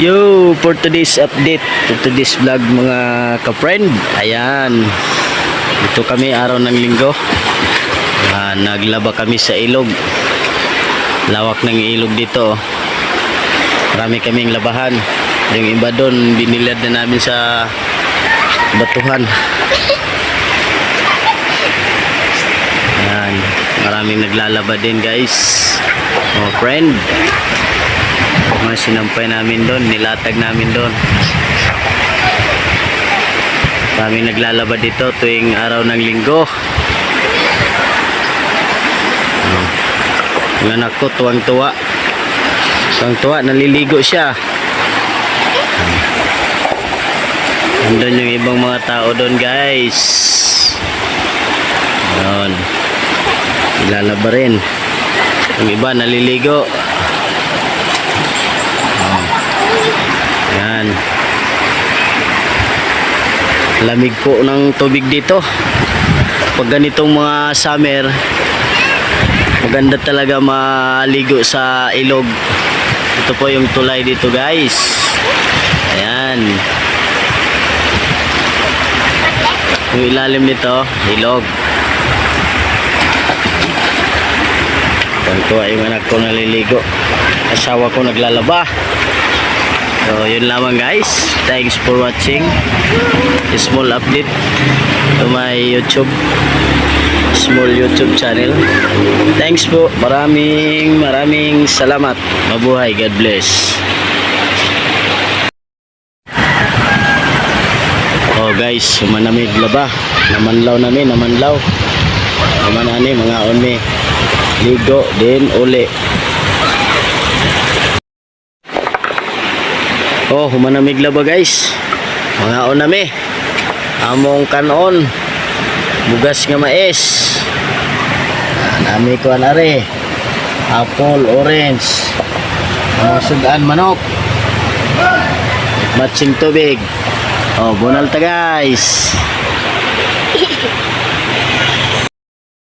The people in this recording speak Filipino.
Yo, for today's update, for today's vlog mga ka-friend. Ayan. Ito kami araw ng linggo. Ah, naglaba kami sa ilog. Lawak ng ilog dito. Marami kaming labahan. Yung iba doon, binilad na namin sa batuhan. Ayan. Maraming naglalaba din guys. Mga friend sinampay namin doon, nilatag namin doon. Kami naglalaba dito tuwing araw ng linggo. Ang anak ko tuwang-tuwa. Tuwang-tuwa, naliligo siya. Nandun yung ibang mga tao doon guys. Ayun. Naglalaba rin. Yung iba naliligo. Lamig po ng tubig dito. Pag ganitong mga summer, maganda talaga maligo sa ilog. Ito po yung tulay dito guys. Ayan. Yung ilalim nito, ilog. Tuwa yung anak ko naliligo. Asawa ko naglalaba. So, yun lamang guys. Thanks for watching. Small update to my YouTube. Small YouTube channel. Thanks po. Maraming maraming salamat. Mabuhay. God bless. Oh guys, manamig laba. Namanlaw namin, namanlaw. Naman ani mga onme. Ligo din uli. Oh, humanamig laba guys. Mga onami. Among kanon. Bugas nga mais. Nami ko anare. Apple, orange. Sudan manok. Matching tubig. Oh, bunal ta guys.